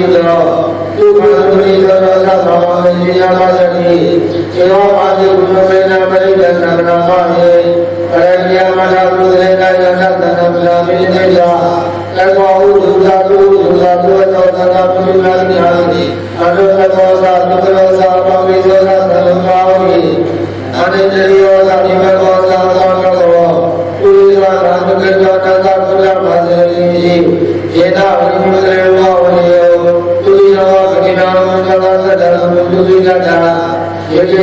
မတတိသောသူမသုရိသောသောသဗ္ဗဝေယယမသတိဇေဝ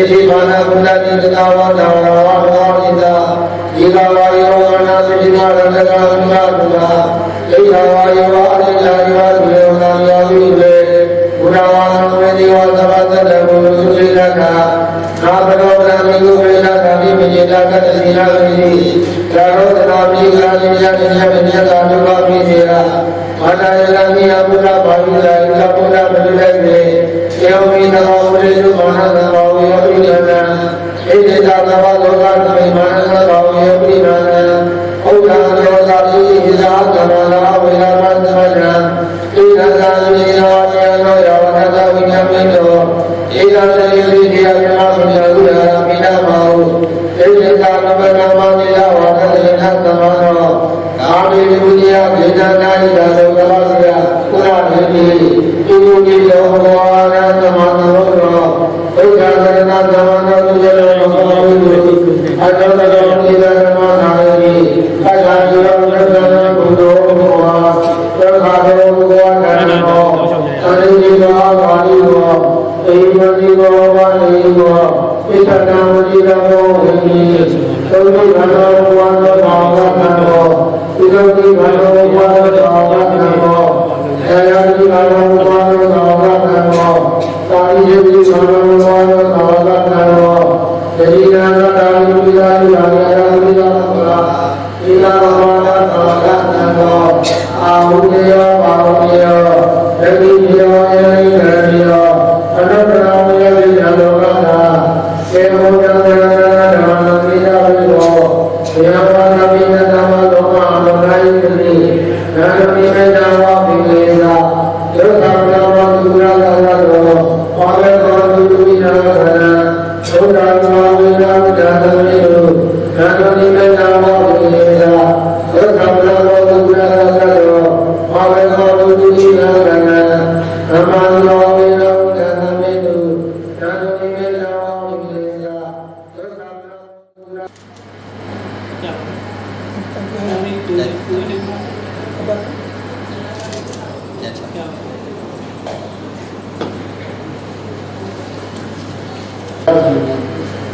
ရှိဘာနာကုဏတိသတဝါနာဝါဝါဝိတာယေကဝါယောဝနာသိတိနာရတကသုနာကုဏဒိဋ္ဌဝါယောအရိယာယောဝေယောနာယောဝိလေဘုရားဝါသဝေဒီဝသဗ္ဗတ္တမုတုိကတာနာဘရောဗရမိဂုဝေနသာမိမညေတာကတ္တိနာဝိနိကာရောတနာပိကာလိယတိယတိယတာဒုက္ခပိစေရာမာတာယလာမိယဘုရားဘာဝိလာယဘုရားပရိလေမေယောမိနမောဝိရုမာနသမောဝေယပိနနံ ဣတိတာသဘောလောကတိမာနသမောဝေယပိနနံဩဒံယောသာတိဣဇာကမလာဝေရမသမနံဣရဇာတိယောယနောယောနသဝိညမိတောဧကသတိပိတိယမြမသုညဥရမိနမောဣတိတာနမနမနိယဝါဒတိနသမနောအာမေဝိယဗေဒနာယသောကလစယကုရမေတိဣမုကိတောဘောရသမနောရောဒုက္ခသရဏသမနောသူရလောကဝိတုအတ္တတောနိဒသမနာယေအတ္တယောရတနာဘုဒ္ဓဘောသက္ခာရောဘောဓမ္မောအရိယဘောပါဠိဘောဣမ တိဘောပါဠိဘောဣတတံဝ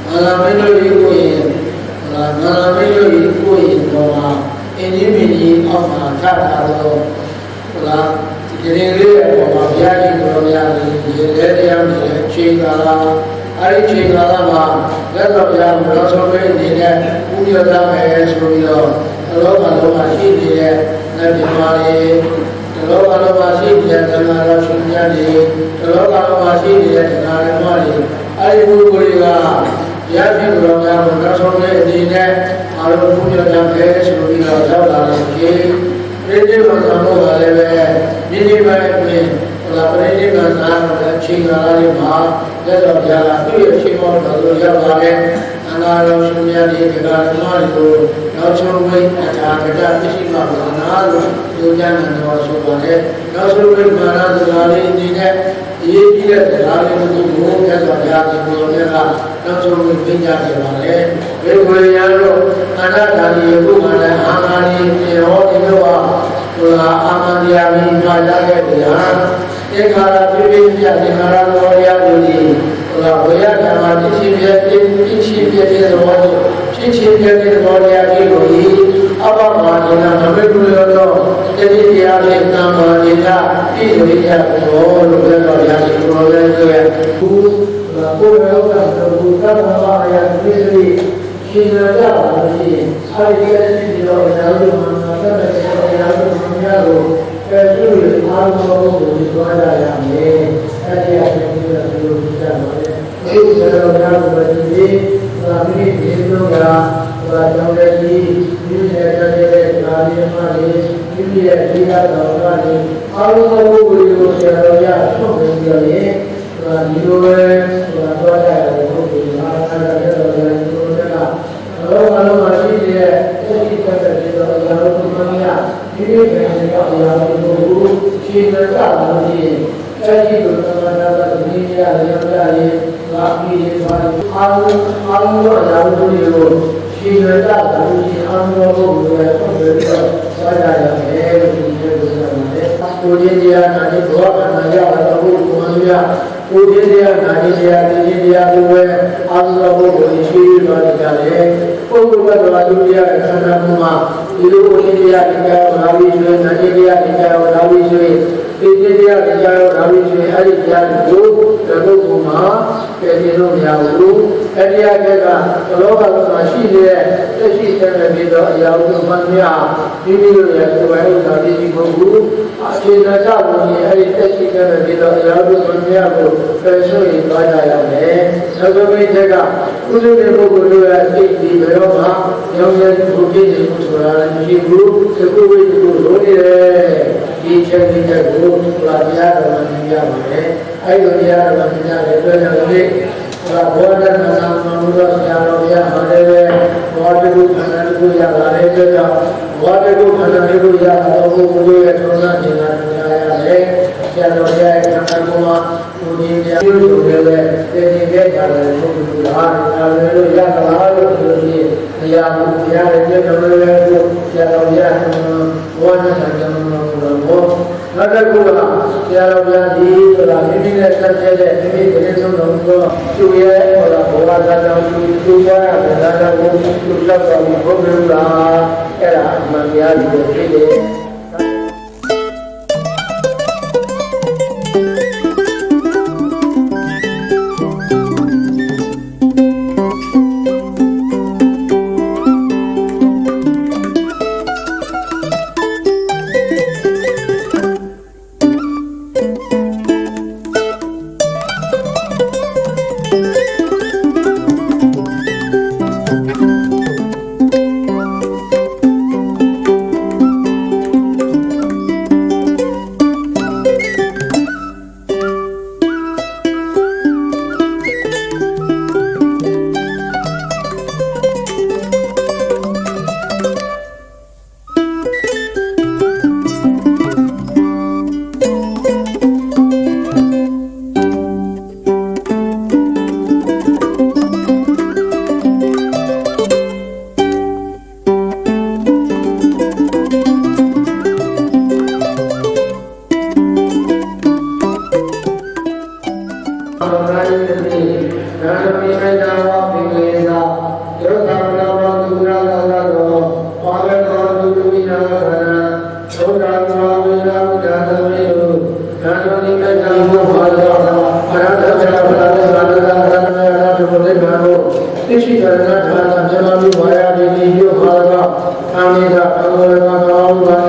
အာလာမင်းတို့ဒီကိုရင်အာလာမင်းတို့ဒီကိုရင်တော့အင်းကြီးမင်းကြီးအောက်မှာထပ်ထားတော့ဟလာဒီရင်လေးရဲ့ပေါ်မှာဘုရားကြီးကိုဘုရားကြီးဒီလက်တရားနဲ့ချိန်ကာလာအဲ့ဒီချိန်ကာလာမှာလက်တော်ဘုရားကိုတော်ဆုံးပေးအနေနဲ့ဥပ္ပယသမယ်ဆိုပြီးတော့အလောကလုံးမှာရှိနေတဲ့နတ်ပြည်မာလေးတလောကလုံးမှာရှိနေတဲ့ဓမ္မတော်ရှင်များတွေတလောကလုံးမှာရှိနေတဲ့ဓမ္မတော်တွေ အဲဒီပုဂ္ဂိုလ်တွေကရပြီတော်များကိုနောက်ဆုံးတဲ့အနေနဲ့အာရုံပြုရကြမယ်ဆိုပြီးတော့ရောက်လာတယ်ကြီးဒီဒီမှာတော့ဘာလဲပဲဒီဒီပဲပြင်ဟလာပရိနိဗ္ဗာန်သာတော့ချိန်ကာလလေးမှာလက်တော်ပြလာသူ့ရဲ့ချိန်မောတော်လို့ရောက်လာတယ်အနာရောရှင်များဒီကရာသမားတွေကိုနောက်ဆုံးဝိအထာကတပစ္စည်းမှာဘာနာလို့ပြောကြတယ်တော့ဆိုပါတယ်နောက်ဆုံးဝိမာနသရာလေးအနေနဲ့ အရေးကြီးတဲ့တရားလေးတွေကိုဘုရားဆရာကြီးကိုယ်တော်ကနောက်ဆုံးဝင်ပြကြတယ်ပါလေဘယ်ကိုရတော့အနာဂါရီယခုမှလည်းအာမဏီပြေဟောဒီလိုဟာဟိုဟာအာမဏီယာမီပါရခဲ့တရားသင်္ခါရပြည့်ပြည့်ပြသင်္ခါရတော်ရလို့ဒီဟိုဟာဝေယဓမ္မတိရှိပြည့်ပြည့်ရှိပြည့်တဲ့တော်ဖြစ်ချင်းပြည့်တဲ့တော်ရကြီးကိုဤအဘမာ ဒနာမမေကုရောတော့တတိတရားဖြင့်တမ္မာဒိနာပြည့်စုံရသောလို့ပြောတော်ရရှိတော်လည်းဆိုရခုကိုယ်ရောကဘုရားဘာသာရပြည့်စုံရှင်ရကြပါလို့ရှိရင်အဲဒီကနေ့ဒီတော့ရာဇဝမှာဆက်တဲ့ရာဇဝများကိုအဲသူ့ရဲ့အားလုံးကိုဒီသွားကြရမယ်အဲဒီအဖြစ်ကိုဒီလိုကြပါမယ်ဒီကတော့ရာဇဝဒီဒီသာမီးဒီလိုက သာကြောင့်လည်းဒီဒီရဲ့တဲ့ဒါလေးမှလေးဒီရဲ့ဒီကတော့ကလည်းအားလုံးကိုဒီလိုဆရာတော်ရထုတ်ပြီးတော့လေဒီလိုပဲသွားကြရတယ်ဘုရားအားအားရတော့လည်းဒီလိုကလောကလုံးမှာရှိနေတဲ့စိတ်ပတ်သက်ပြီးတော့အရာတို့မှန်ရဒီဒီပဲတဲ့အရာတို့ကိုရှင်းတဲ့တာလို့ရှိရင်အဲဒီလိုသမဏတာဒီရရရရလာပြီးရပါအားလုံးအားလုံးသောအရာတို့ကို ရှင်းတဲ့တာလို့ရှိရင်အားလုံးကိုလည်းပုံပြီးတော့ဆက်ရရမယ်လို့ဒီလိုပြောပါတယ်။ကိုရင်းတရားနာတိဘောကနာရတာဘုရားကိုရင်းတရားနာတိတရားဒီတရားကိုပဲအားလုံးကိုရှိရပါကြတယ်။ပုဂ္ဂိုလ်ကတော့ဒုတိယခန္ဓာမှာဒီလိုကိုရင်းတရားတရားကိုလာပြီးဆိုနာတိတရားတရားကိုလာပြီးဆို ဒီတရားတရားကိုလာပြီးဆိုအဲ့ဒီတရားကိုဒီလိုကမှာပြည့်စုံလို့မရဘူး။အဲ့ဒီအကကလောကမှာရှိနေတဲ့သက်ရှိတဲ့ပြီးတော့အရာတို့မှန်များဒီလိုရဲ့ကိုယ်ပိုင်ဥစ္စာပြည်ကြီးမဟုတ်ဘူး။အခြေခံကြလို့အဲ့ဒီသက်ရှိတဲ့ပြီးတော့အရာတို့မှန်များကိုပယ်ဆိုရင်သွားကြရမယ်။သောသမီးတွေကကုသိုလ်တဲ့ပုဂ္ဂိုလ်တို့ရဲ့စိတ်ဒီဘယ်တော့မှရောင်းရည်ကိုပြည့်စုံမှုဆိုတာလည်းမရှိဘူး။ဒီကုဝိတ္တုလိုနေတယ်။ ဒီချက်ဒီချက်ကိုလာတရားတော်မှာမြင်ရပါတယ်။အဲ့ဒီတရားတော်မှာမြင်ရတဲ့အတွက်ကြောင့်ဒီဘာဘောဓနာနာမမူသောဆရာတော်ဘုရားမှာလည်းပဲဘောဓကုခန္ဓာတခုရလာတဲ့အတွက်ကြောင့်ဘောဓကုခန္ဓာတခုရလာတော့ဘုရားရဲ့ထုံးစံဉာဏ်တရားရတယ်ဆရာတော်ဘုရားရဲ့ခန္ဓာကိုယ်မှာကိုယ်ကြီးများပြုလုပ်တယ်ပဲသင်္ကေတကြတယ်ဘုရားဒါလည်းလို့ရတာလားလို့ဆိုရင်တရားဘုရားရဲ့ပြည့်တော်လည်းကိုဆရာတော်ဘုရားဘောဓနာနာမမူသော နောက်တစ်ခုကဆရာတော်ဘုရားဒီဆိုတာမိမိနဲ့ဆက်ကျဲတဲ့မိမိတည်းဆုံးတော်ကိုသူရဲ့ဟောတာဘောဂသာတော်သူသူရတဲ့သာတော်ကိုသူလောက်တော်ဘုရားအဲ့ဒါအမှန်တရားကိုသိတယ် ဘာဝ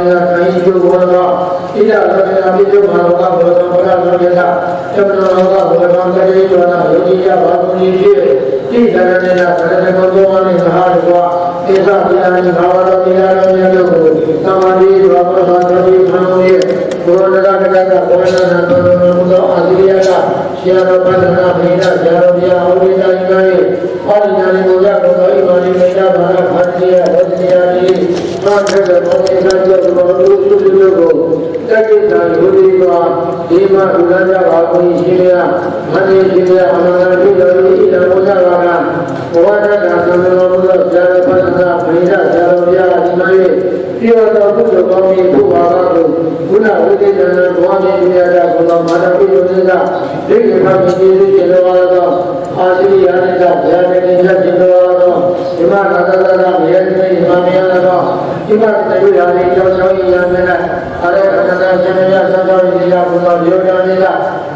သောဘာနိယခိုင်ယောဘောသောဣဒရတနာမိယောဘာဝကဘောသောဘုရားလောကေသယမနောကဘောသောကတိယောနာယောဂိယဘာဝနိဖြင့်ဣဒရတေနကရတကောသောမနိသဟာရကောဧသပိယနိဘာဝတော်ပိယတော်မြတ်တို့ကိုသမာဓိဘာဝသောတတိခံ၍ဘောရကကကဘောရနာတော်တော်သောအာတိယကဆရာတော်ဗန္ဒနာဖိနာဆရာတော်ဘုရားဟောဒီတိုင်းက၏ပါဠိနာလေးကိုရတော်သောဣမာနိမေတ္တာဘာဝခန္တီယဝတ္တိယတိသာခေတ္တဘော ဓိနာကျော်တော်သူစုစုကိုတက္ကိတံယုတိသောဒီမဥဒ္ဒကြပါကုန်ရှင်ရမဏိရှင်ရအနန္တတိတော်ဤတမောဇဂါကဘောဓကသံဃာဘုရားဆရာတော်ဗန္ဒနာဖိနာဆရာတော်ဘုရားဒီမှာ၏ပြောတော်ဘုရားကောင်းကြီးဘုရားကိုဘုရားဝိသေတနာဘောဓိမြတ်တာဘုရားမာနပိယုသေကဒိဋ္ဌိခမတိတိကျေတော်သောအာရှိယာနိကဘုရားနေနေကျေတော်သော ဒီမှာသာသနာ့မြေတိဒီမှာမြေရသောဒီမှာတေရယာနိကျောင်းကျောင်းရံနဲ့အရေခန္ဓာရှင်ရဆောင်းကျောင်းရဘုရားယောဂာနိက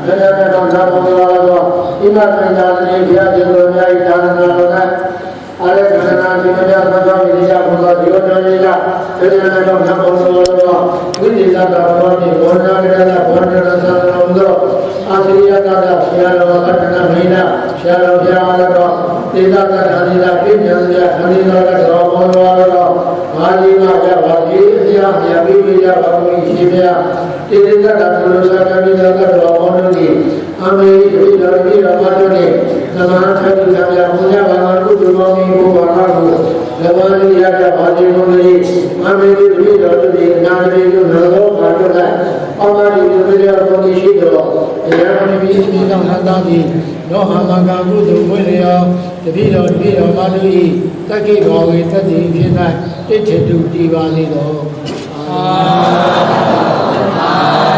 ဘယ်နဲ့တော့သာဘုရားသောဒီမှာသင်္ကြန်နေဘုရားကျေတော်များ၏သာသနာတော်၌အရေခန္ဓာရှင်ရဆောင်းကျောင်းရဘုရားသေရဏတော်နမောသောတော်ဝိသေသတာဘောတိဘောနာကရဏဘောနာသံဃောသောအာသရိယတာဆရာတော်ကတနာမိနာဆရာတော်ဘုရားတော်သေသတာဓာတိတာ ပြည့်ညံကြခဏိတော်တော်ဘောတော်တော်မာလီမာကြပါတိအပြာမြတ်ပြီးပြကြပါဘုရားရှင်ဗျာသေသေသတာဘုရားသာကမိတော်တော်ဘောတော်ကြီးအမေတိတော်ကြီးတော်ဘာတော်ကြီးသမထတိသဗျာဘုရားဘာသာကုသိုလ်ကောင်းကြီးကိုဘာသာကိုလဘာလိရကြပါတိဘုရားကြီးအမေတိတိတော်ကြီးနာမည်ကိုနောဘာတော်ကအမရိတိတော်ဘုရားရှိတော်တရားမင်းကြီးဒီတော်ဟန်သားကြီးနောဟမကကုသိုလ်ဝိလျော တပည့်တော်တပည့်တော်မတို့ဤတက္ကိတော်ဝေတတိဖြစ်၌တိထေတုတည်ပါလေတော်အာသာသာသာ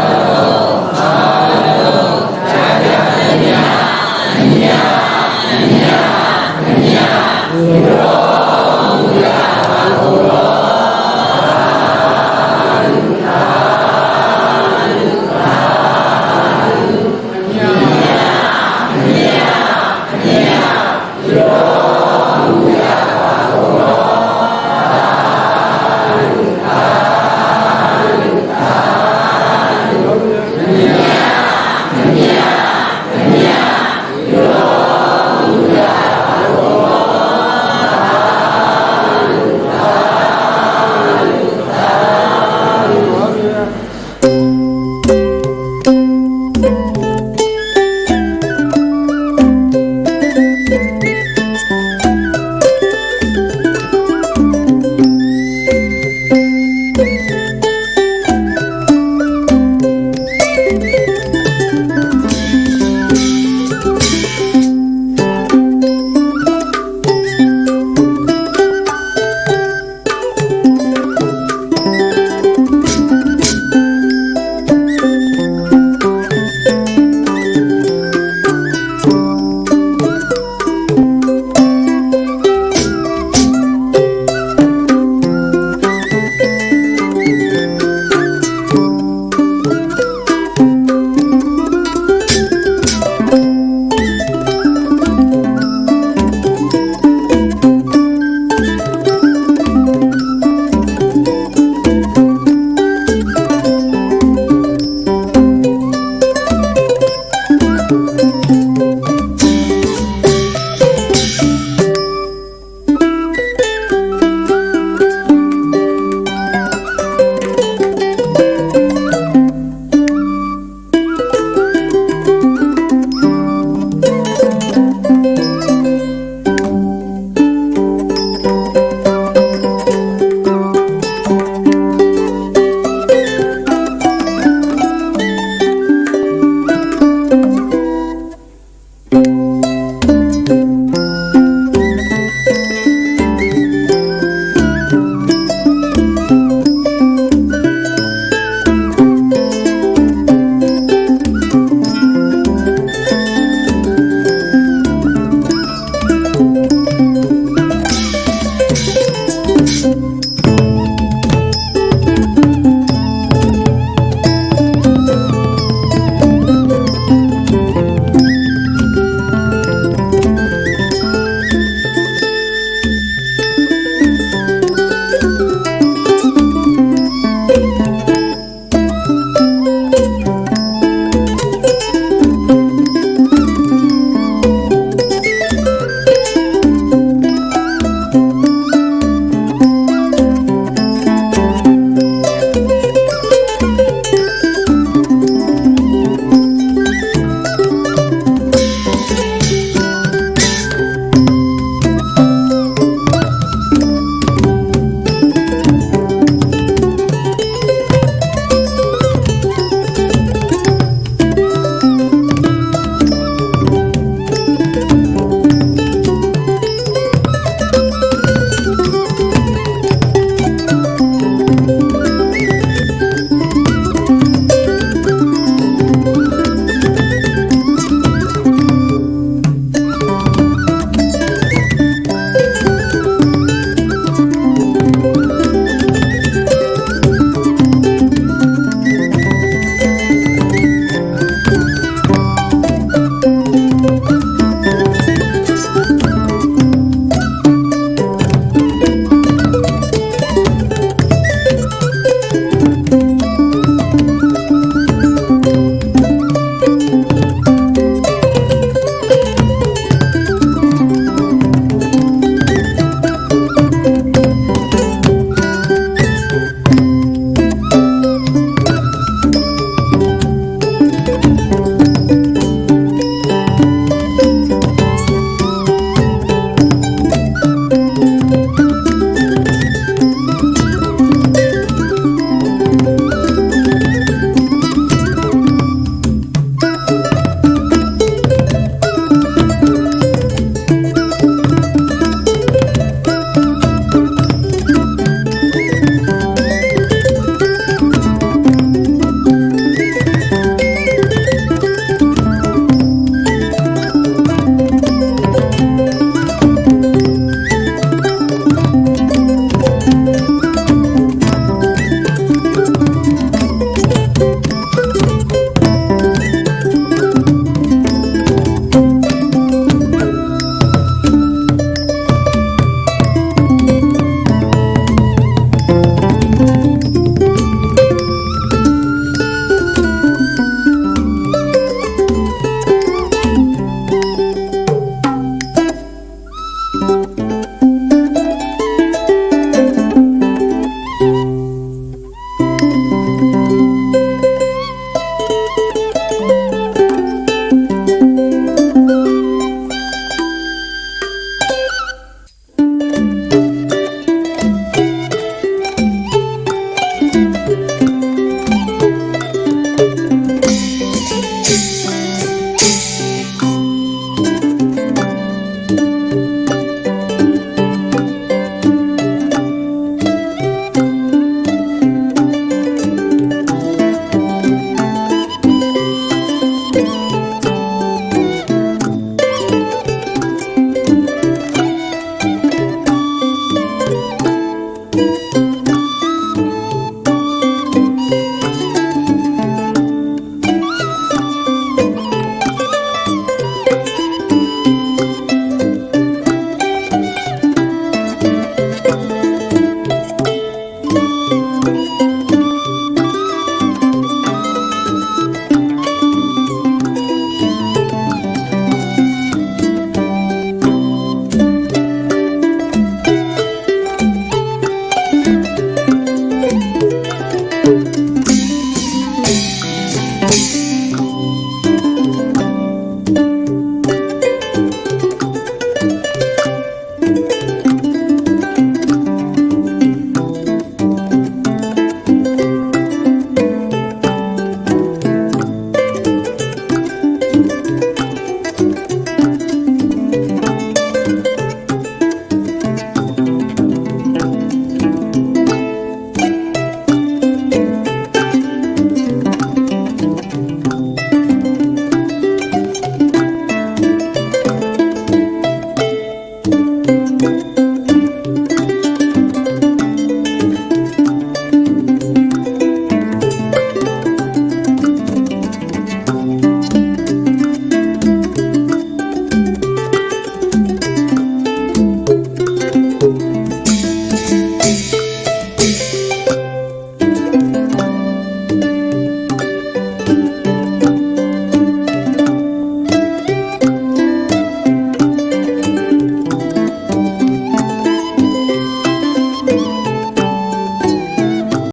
သာသာသာသာသာသာ